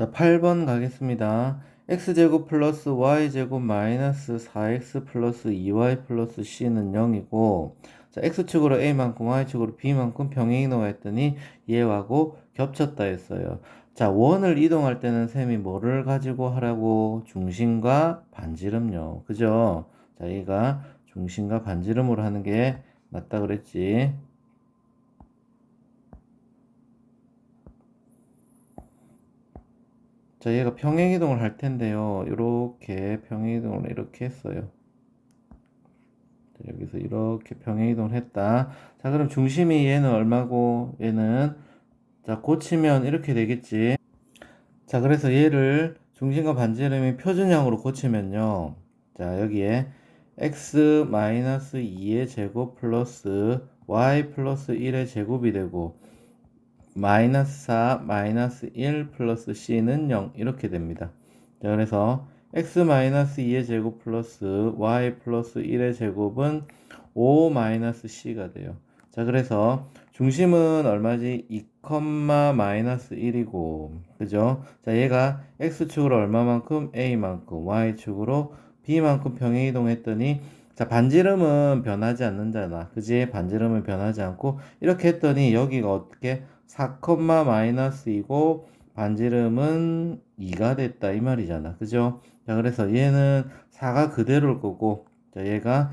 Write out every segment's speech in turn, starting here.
자, 8번 가겠습니다. x제곱 플러스 y제곱 마이너스 4x 플러스 2y 플러스 c는 0이고 자, x축으로 a만큼 y축으로 b만큼 평행 이동했더니 얘하고 겹쳤다 했어요. 자, 원을 이동할 때는 셈이 뭐를 가지고 하라고? 중심과 반지름요. 그죠? 자, 얘가 중심과 반지름으로 하는 게 맞다 그랬지. 자, 얘가 평행이동을 할 텐데요. 이렇게 평행이동을 이렇게 했어요. 자, 여기서 이렇게 평행이동을 했다. 자, 그럼 중심이 얘는 얼마고 얘는 자, 고치면 이렇게 되겠지. 자, 그래서 얘를 중심과 반지름이 표준형으로 고치면요. 자, 여기에 x 마이너스 2의 제곱 플러스 y 플러스 1의 제곱이 되고 마이너스 4 마이너스 1 플러스 c는 0 이렇게 됩니다. 자, 그래서 x 마이너스 2의 제곱 플러스 y 플러스 1의 제곱은 5 마이너스 c가 돼요. 자, 그래서 중심은 얼마지? 2, 마이너스 1이고, 그죠? 자, 얘가 x축으로 얼마만큼? a만큼, y축으로 b만큼 평행 이동했더니, 자, 반지름은 변하지 않는다나, 그지? 반지름은 변하지 않고, 이렇게 했더니 여기가 어떻게? 4, 마이너스이고, 반지름은 2가 됐다, 이 말이잖아. 그죠? 자, 그래서 얘는 4가 그대로일 거고, 자, 얘가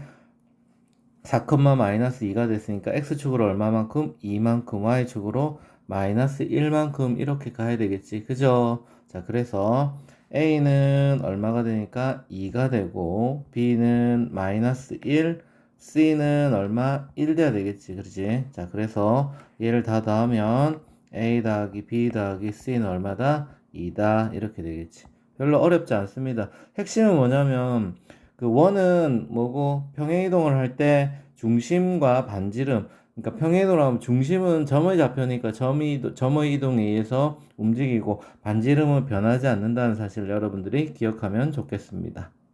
4, 마이너스 2가 됐으니까 x축으로 얼마만큼? 2만큼 y축으로 마이너스 1만큼 이렇게 가야 되겠지. 그죠? 자, 그래서 a는 얼마가 되니까 2가 되고 b는 마이너스 1, c는 얼마? 1 돼야 되겠지. 그러지? 자, 그래서 얘를 다 더하면 a 더하기 b 더하기 c는 얼마다? 2다. 이렇게 되겠지. 별로 어렵지 않습니다. 핵심은 뭐냐면 그 원은 뭐고 평행이동을 할 때 중심과 반지름 그러니까 평행이동을 하면 중심은 점의 좌표니까 점이 점의 이동에 의해서 움직이고 반지름은 변하지 않는다는 사실을 여러분들이 기억하면 좋겠습니다.